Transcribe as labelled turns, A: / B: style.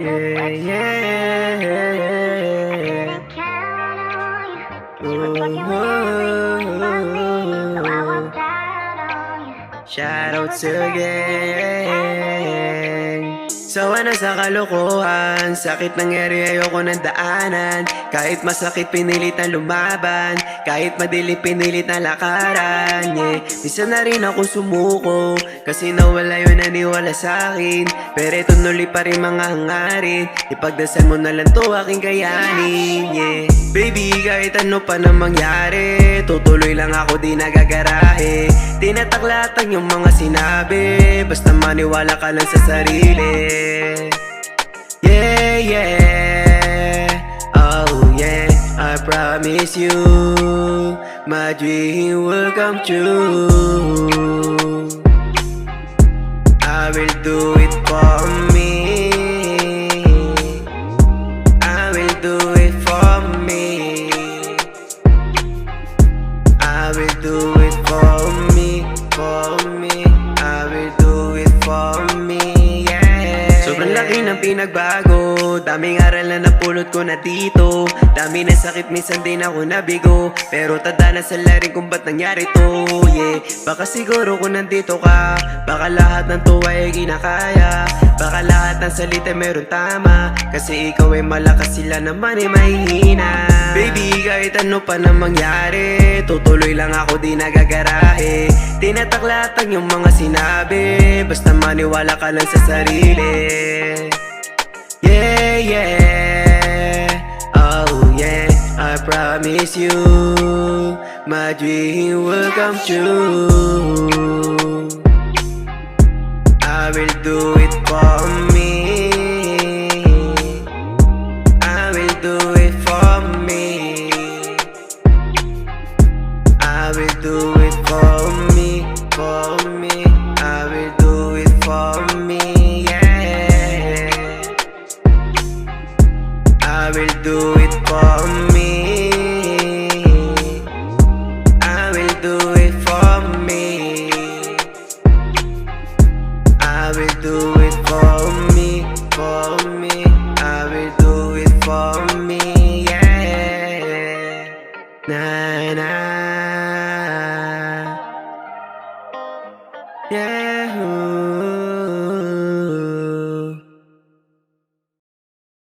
A: Yeah, yeah. Ooh. Shoutouts again So ano sa kalokohan Sakit nangyari ayoko ng daanan. Kahit masakit pinilit na lumaban. Kahit madili pinilit na lakaran yeah. Minsan na rin ako sumuko Kasi nawala yun naniwala sa akin. Pero tuloy pa rin mga hangarin. Ipagdasal mo na lang to aking kayanin yeah. Baby kahit ano pa na mangyari Tutuloy lang ako di nagagarahe. Tinataklatan yung mga sinabi Basta maniwala ka lang sa sarili Yeah, yeah. Oh yeah. I promise you My dream will come true. I will do it for pinagbago Daming aral na napulot ko na dito. Dami na sakit, minsan din ako nabigo. Pero tada na sa laring kung ba't nangyari to, yeah. Baka siguro kung nandito ka Baka lahat ng tuwa ay ginakaya Baka lahat ng salita meron tama. Kasi ikaw ay malakas sila naman ay mahihina. Baby kahit ano pa na mangyari Tutuloy lang ako di nagagarahe. Tinataklatan yung mga sinabi. Basta maniwala ka lang sa sarili yeah. Oh yeah. I promise you My dream will come true. I will do it for me. Will do it for me, for me. I will do it for me, yeah. Na na